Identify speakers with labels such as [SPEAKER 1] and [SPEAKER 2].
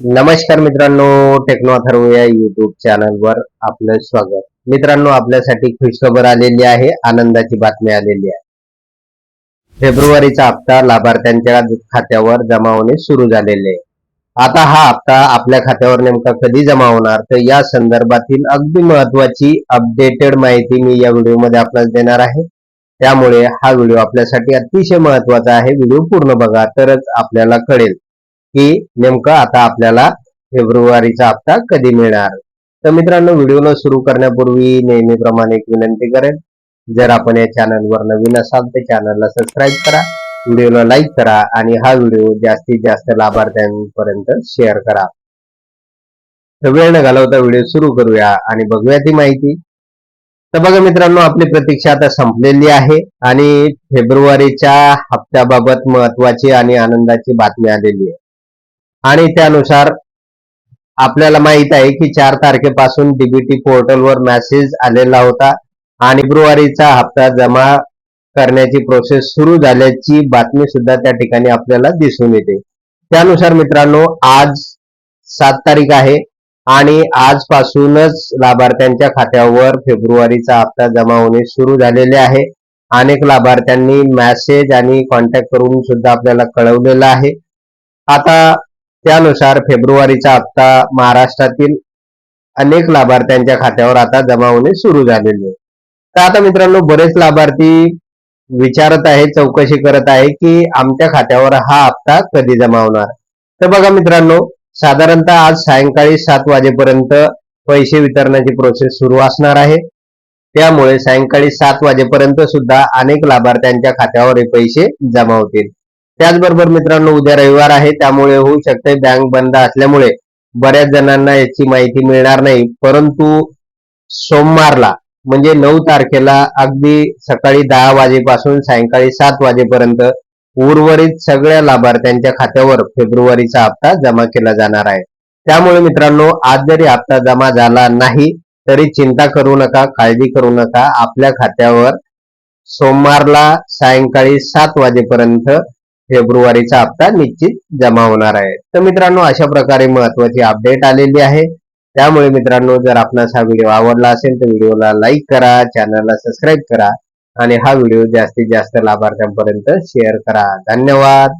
[SPEAKER 1] नमस्कार मित्रांनो टेक्नो अथर्व या युट्यूब चॅनलवर आपलं स्वागत. मित्रांनो आपल्यासाठी खुशखबर आलेली आहे आनंदाची बातमी आलेली आहे. फेब्रुवारीचा हप्ता लाभार्थ्यांच्या खात्यावर जमा होणे सुरू झालेले आहे. आता हा हप्ता आपल्या खात्यावर नेमका कधी जमा होणार? तर या संदर्भातील अगदी महत्वाची अपडेटेड माहिती मी या व्हिडिओमध्ये आपल्याला देणार आहे. त्यामुळे हा व्हिडिओ आपल्यासाठी अतिशय महत्त्वाचा आहे. व्हिडिओ पूर्ण बघा तरच आपल्याला कळेल. की नेमकं आता आपल्याला फेब्रुवारीचा हप्ता कधी मिळणार? तर मित्रांनो व्हिडिओला सुरू करण्यापूर्वी नेहमीप्रमाणे एक विनंती करेन. जर आपण या चॅनलवर नवीन असाल तर चॅनलला सबस्क्राईब करा व्हिडिओला लाईक करा आणि हा व्हिडिओ जास्तीत जास्त लाभार्थ्यांपर्यंत शेअर करा. तर वेळ न घालवता व्हिडिओ सुरू करूया आणि बघूया ती माहिती. तर बघा मित्रांनो आपली प्रतीक्षा आता संपलेली आहे आणि फेब्रुवारीच्या हप्त्याबाबत महत्वाची आणि आनंदाची बातमी आलेली आहे. आणि त्यानुसार आपल्याला माहीत आहे की चार तारखेपासून डीबीटी पोर्टलवर मेसेज आलेला होता आणि फेब्रुवारीचा हप्ता जमा करण्याची प्रोसेस सुरू झाल्याची बातमी सुद्धा त्या ठिकाणी आपल्याला दिसून येते. त्यानुसार मित्रांनो आज सात तारीख आहे आणि आजपासूनच लाभार्थ्यांच्या खात्यावर फेब्रुवारीचा हप्ता जमा होणे सुरू झालेले आहे. अनेक लाभार्थ्यांनी मेसेज आणि कॉन्टॅक्ट करून सुद्धा आपल्याला कळवलेलं आहे. आता त्यानुसार फेब्रुवारीचा हप्ता महाराष्ट्रातील अनेक लाभार्थ्यांच्या खात्यावर आता जमा होणे सुरू झालेले आहे. तर आता मित्रांनो बरेच लाभार्थी विचारत आहे चौकशी करत आहे की आमच्या खात्यावर हा हप्ता कधी जमा होणार? तर बघा मित्रांनो साधारणतः आज सायंकाळी सात वाजेपर्यंत पैसे वितरणाची प्रोसेस सुरू असणार आहे. त्यामुळे सायंकाळी सात वाजेपर्यंत सुद्धा अनेक लाभार्थ्यांच्या खात्यावर हे पैसे जमा होतील. त्याचबरोबर मित्रांनो उद्या रविवार आहे त्यामुळे होऊ शकते बँक बंद असल्यामुळे बऱ्याच जणांना याची माहिती मिळणार नाही. परंतु सोमवारला म्हणजे नऊ तारखेला अगदी सकाळी दहा वाजेपासून सायंकाळी सात वाजेपर्यंत उर्वरित सगळ्या लाभार्थ्यांच्या खात्यावर फेब्रुवारीचा हप्ता जमा केला जाणार आहे. त्यामुळे मित्रांनो आज जरी हप्ता जमा झाला नाही तरी चिंता करू नका काळजी करू नका. आपल्या खात्यावर सोमवारला सायंकाळी सात वाजेपर्यंत फेब्रुवारीचा हप्ता निश्चित जमा होणार आहे. तर मित्रांनो अशा प्रकारे महत्वाची अपडेट आलेली आहे. त्यामुळे मित्रांनो जर आपणास हा व्हिडिओ आवडला असेल तर व्हिडिओला लाईक करा चॅनलला सबस्क्राईब करा आणि हा व्हिडिओ जास्तीत जास्त लाभार्थ्यांपर्यंत शेअर करा. धन्यवाद!